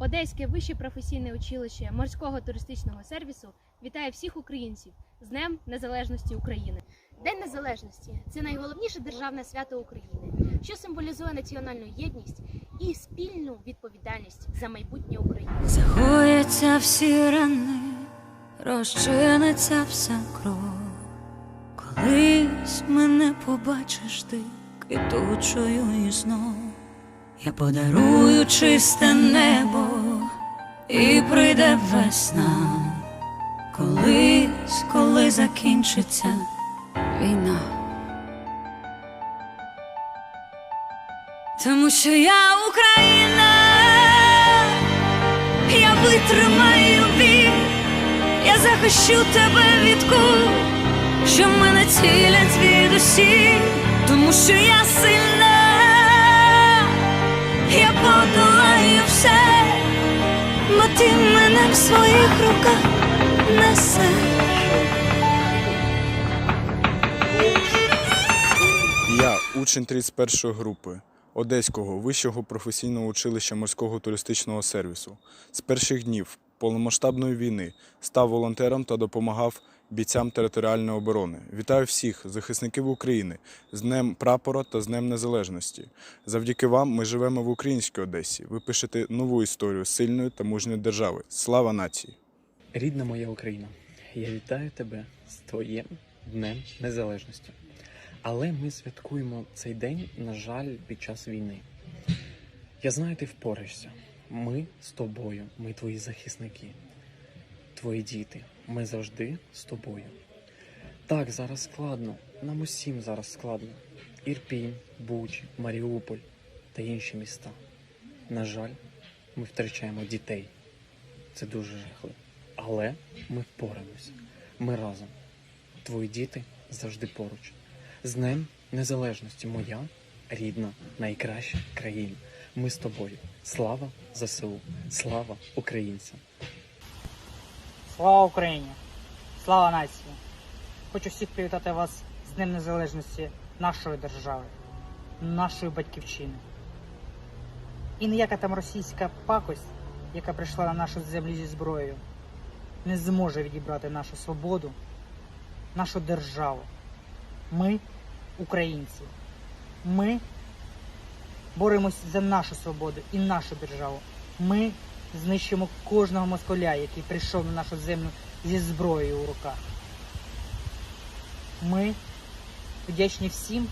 Одеське вище професійне училище морського туристичного сервісу вітає всіх українців з Днем Незалежності України. День Незалежності це найголовніше державне свято України, що символізує національну єдність і спільну відповідальність за майбутнє України. Загояться всі рани, розчиниться вся кров. Колись мене побачиш ти квітучою і знов. Я подарую чисте небо, і прийде весна. Колись, коли закінчиться війна. Тому що я Україна, я витримаю біль, я захищу тебе від куль, що мене цілять звідусіль, тому що я своїх руках несеш. Я учень 31 групи Одеського вищого професійного училища морського туристичного сервісу. З перших днів повномасштабної війни став волонтером та допомагав бійцям територіальної оборони. Вітаю всіх захисників України з Днем Прапора та з Днем Незалежності. Завдяки вам ми живемо в українській Одесі. Ви пишете нову історію сильної та мужньої держави. Слава нації! Рідна моя Україна, я вітаю тебе з твоїм Днем Незалежності. Але ми святкуємо цей день, на жаль, під час війни. Я знаю, ти впораєшся. Ми з тобою, ми твої захисники, твої діти. Ми завжди з тобою. Так, зараз складно. Нам усім зараз складно. Ірпінь, Буч, Маріуполь та інші міста. На жаль, ми втрачаємо дітей. Це дуже жахливо. Але ми впораємось. Ми разом. Твої діти завжди поруч. З Днем Незалежності, моя рідна, найкраща країна. Ми з тобою. Слава ЗСУ, слава українцям. Слава Україні! Слава нації! Хочу всіх привітати вас з Днем Незалежності нашої держави, нашої батьківщини. І ніяка там російська пакость, яка прийшла на нашу землю зі зброєю, не зможе відібрати нашу свободу, нашу державу. Ми українці. Ми боремось за нашу свободу і нашу державу. Ми знищимо кожного москаля, який прийшов на нашу землю зі зброєю у руках. Ми вдячні всім,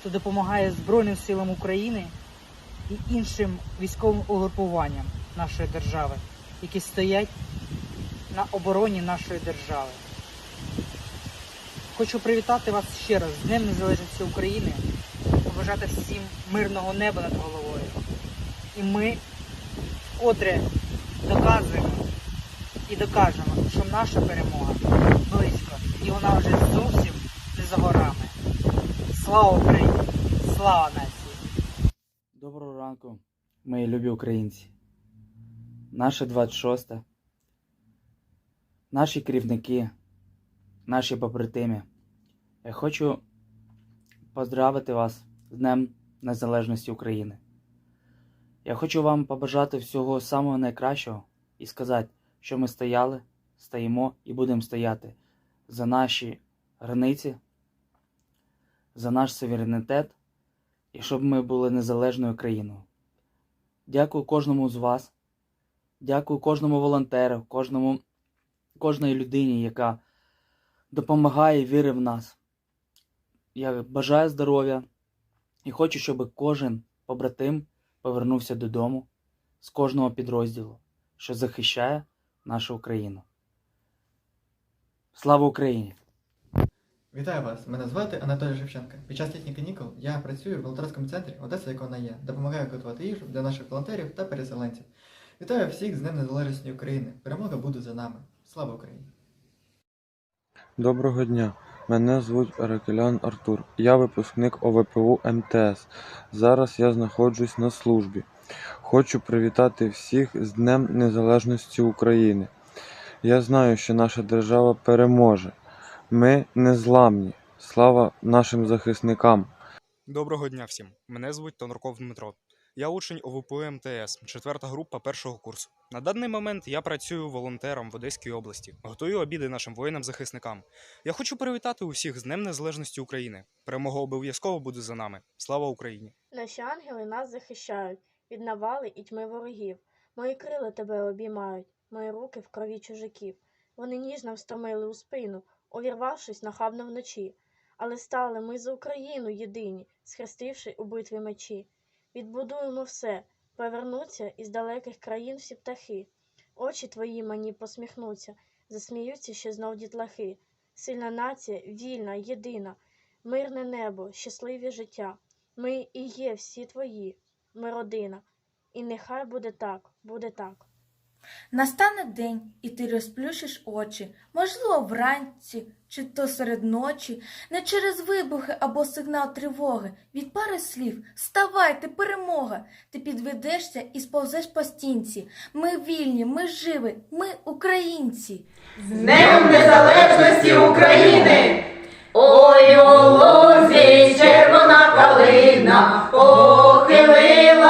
хто допомагає Збройним силам України і іншим військовим угрупуванням нашої держави, які стоять на обороні нашої держави. Хочу привітати вас ще раз з Днем Незалежності України, побажати всім мирного неба над головою. І ми вкотре доказуємо і докажемо, що наша перемога близько, і вона вже зовсім не за горами. Слава Україні! Слава нації! Доброго ранку, мої любі українці. Наше 26. Наші керівники, наші побратими. Я хочу поздравити вас з Днем Незалежності України. Я хочу вам побажати всього самого найкращого і сказати, що ми стояли, стоїмо і будемо стояти за наші границі, за наш суверенітет і щоб ми були незалежною країною. Дякую кожному з вас. Дякую кожному волонтеру, кожному, кожній людині, яка допомагає і вірить в нас. Я бажаю здоров'я і хочу, щоб кожен побратим повернувся додому з кожного підрозділу, що захищає нашу Україну. Слава Україні! Вітаю вас! Мене звати Анатолій Шевченко. Під час літніх канікул я працюю в волонтерському центрі Одеса, як вона є. Допомагаю готувати їжу для наших волонтерів та переселенців. Вітаю всіх з Днем Незалежності України. Перемога буде за нами. Слава Україні! Доброго дня. Мене звуть Аракелян Артур. Я випускник ОВПУ МТС. Зараз я знаходжусь на службі. Хочу привітати всіх з Днем Незалежності України. Я знаю, що наша держава переможе. Ми незламні. Слава нашим захисникам. Доброго дня всім! Мене звуть Тонруков Дмитро. Я учень ОВПУ МТС, четверта група першого курсу. На даний момент я працюю волонтером в Одеській області, готую обіди нашим воїнам-захисникам. Я хочу привітати усіх з Днем Незалежності України. Перемога обов'язково буде за нами. Слава Україні! Наші ангели нас захищають від навали і тьми ворогів. Мої крила тебе обіймають, мої руки в крові чужаків. Вони ніжно встромили у спину, увірвавшись нахабно вночі. Але стали ми за Україну єдині, схрестивши у битві мечі. Відбудуємо все, повернуться із далеких країн всі птахи. Очі твої мені посміхнуться, засміються ще знов дітлахи. Сильна нація, вільна, єдина, мирне небо, щасливі життя. Ми і є всі твої, ми родина. І нехай буде так, буде так. Настане день, і ти розплющиш очі, можливо, вранці чи то серед ночі, не через вибухи або сигнал тривоги, від пари слів Вставайте, перемога! Ти підведешся і сповзеш по стінці. Ми вільні, ми живі, ми українці. З Днем Незалежності України! Ой, у лузі червона калина похилилася.